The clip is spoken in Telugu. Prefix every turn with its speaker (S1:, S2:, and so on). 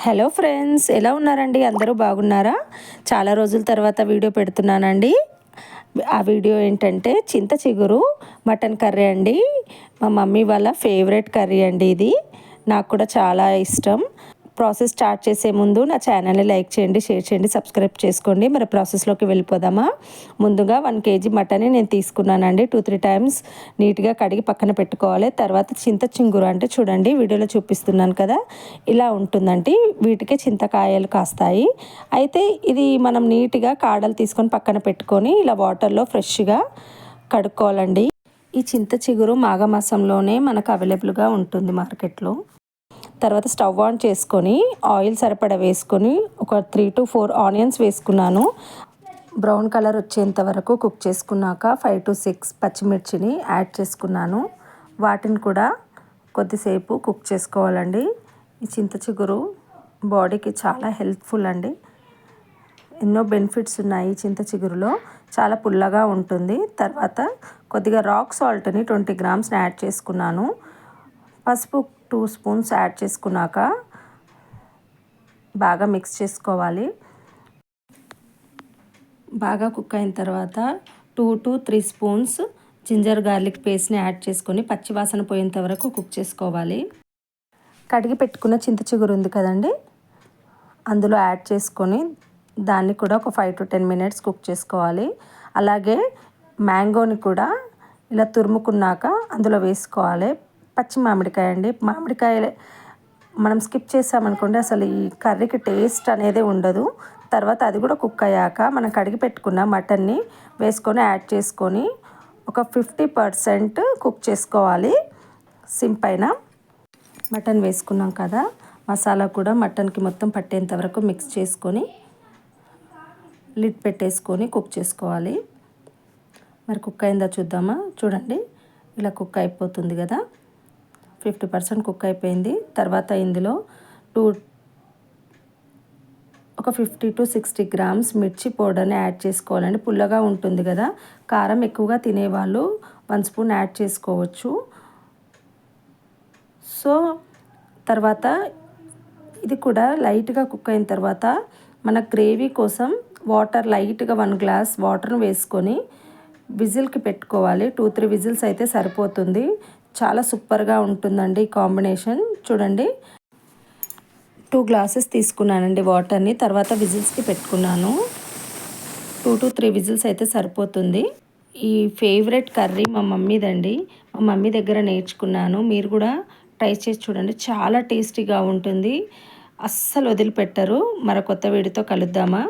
S1: హలో ఫ్రెండ్స్ ఎలా ఉన్నారండి? అందరూ బాగున్నారా? చాలా రోజుల తర్వాత వీడియో పెడుతున్నానండి. ఆ వీడియో ఏంటంటే చింత చిగురు మటన్ కర్రీ అండి. మా మమ్మీ వాళ్ళ ఫేవరెట్ కర్రీ అండి ఇది. నాకు కూడా చాలా ఇష్టం. ప్రాసెస్ స్టార్ట్ చేసే ముందు నా ఛానల్ని లైక్ చేయండి షేర్ చేయండి సబ్స్క్రైబ్ చేసుకోండి. మరి ప్రాసెస్లోకి వెళ్ళిపోదామా? ముందుగా వన్ కేజీ మటన్ నేను తీసుకున్నానండి. టూ త్రీ టైమ్స్ నీట్గా కడిగి పక్కన పెట్టుకోవాలి. తర్వాత చింత చింగురు అంటే చూడండి వీడియోలో చూపిస్తున్నాను కదా ఇలా ఉంటుందండి. వీటికి చింతకాయలు కాస్తాయి. అయితే ఇది మనం నీట్గా కాడలు తీసుకొని పక్కన పెట్టుకొని ఇలా వాటర్లో ఫ్రెష్గా కడుక్కోవాలండి. ఈ చింత చిగురు మాఘమాసంలోనే మనకు అవైలబుల్గా ఉంటుంది మార్కెట్లో. తర్వాత స్టవ్ ఆన్ చేసుకొని ఆయిల్ సరిపడా వేసుకొని ఒక త్రీ టు ఫోర్ ఆనియన్స్ వేసుకున్నాను. బ్రౌన్ కలర్ వచ్చేంత వరకు కుక్ చేసుకున్నాక ఫైవ్ టు సిక్స్ పచ్చిమిర్చిని యాడ్ చేసుకున్నాను. వాటిని కూడా కొద్దిసేపు కుక్ చేసుకోవాలండి. ఈ చింత చిగురు బాడీకి చాలా హెల్ప్ఫుల్ అండి. ఎన్నో బెనిఫిట్స్ ఉన్నాయి చింత చిగురులో. చాలా పుల్లగా ఉంటుంది. తర్వాత కొద్దిగా రాక్ సాల్ట్ని ట్వంటీ గ్రామ్స్ని యాడ్ చేసుకున్నాను. పసుపు టూ స్పూన్స్ యాడ్ చేసుకున్నాక బాగా మిక్స్ చేసుకోవాలి. బాగా కుక్ అయిన తర్వాత two to three spoons ginger garlic పేస్ట్ని యాడ్ చేసుకొని పచ్చివాసన పోయేంత వరకు కుక్ చేసుకోవాలి. కడిగి పెట్టుకున్న చింత చిగురు ఉంది కదండి? అందులో యాడ్ చేసుకొని దాన్ని కూడా ఒక five to ten minutes cook చేసుకోవాలి. అలాగే మ్యాంగోని కూడా ఇలా తురుముకున్నాక అందులో వేసుకోవాలి. పచ్చి మామిడికాయ అండి. మామిడికాయలే మనం స్కిప్ చేసామనుకోండి అసలు ఈ కర్రీకి టేస్ట్ అనేది ఉండదు. తర్వాత అది కూడా కుక్ అయ్యాక మనం కడిగి పెట్టుకున్న మటన్ని వేసుకొని యాడ్ చేసుకొని ఒక ఫిఫ్టీ పర్సెంట్ కుక్ చేసుకోవాలి. సిమ్ పైన మటన్ వేసుకున్నాం కదా మసాలా కూడా మటన్కి మొత్తం పట్టేంత వరకు మిక్స్ చేసుకొని లిడ్ పెట్టేసుకొని కుక్ చేసుకోవాలి. మరి కుక్ అయిందా చూద్దామా? చూడండి ఇలా కుక్ అయిపోతుంది కదా. ఫిఫ్టీ పర్సెంట్ కుక్ అయిపోయింది. తర్వాత ఇందులో టూ ఒక ఫిఫ్టీ టు సిక్స్టీ గ్రామ్స్ మిర్చి పౌడర్ని యాడ్ చేసుకోవాలండి. పుల్లగా ఉంటుంది కదా. కారం ఎక్కువగా తినేవాళ్ళు వన్ స్పూన్ యాడ్ చేసుకోవచ్చు. సో తర్వాత ఇది కూడా లైట్గా కుక్ అయిన తర్వాత మన గ్రేవీ కోసం వాటర్ లైట్గా వన్ గ్లాస్ వాటర్ను వేసుకొని విజిల్కి పెట్టుకోవాలి. టూ త్రీ విజిల్స్ అయితే సరిపోతుంది. చాలా సూపర్గా ఉంటుందండి కాంబినేషన్. చూడండి. టూ గ్లాసెస్ తీసుకున్నానండి వాటర్ని. తర్వాత విజిల్స్కి పెట్టుకున్నాను. టూ టు త్రీ విజిల్స్ అయితే సరిపోతుంది. ఈ ఫేవరెట్ కర్రీ మా మమ్మీదండి. మా మమ్మీ దగ్గర నేర్చుకున్నాను. మీరు కూడా ట్రై చేసి చూడండి. చాలా టేస్టీగా ఉంటుంది. అస్సలు వదిలిపెట్టరు. మరో కొత్త వీడితో కలుద్దామా?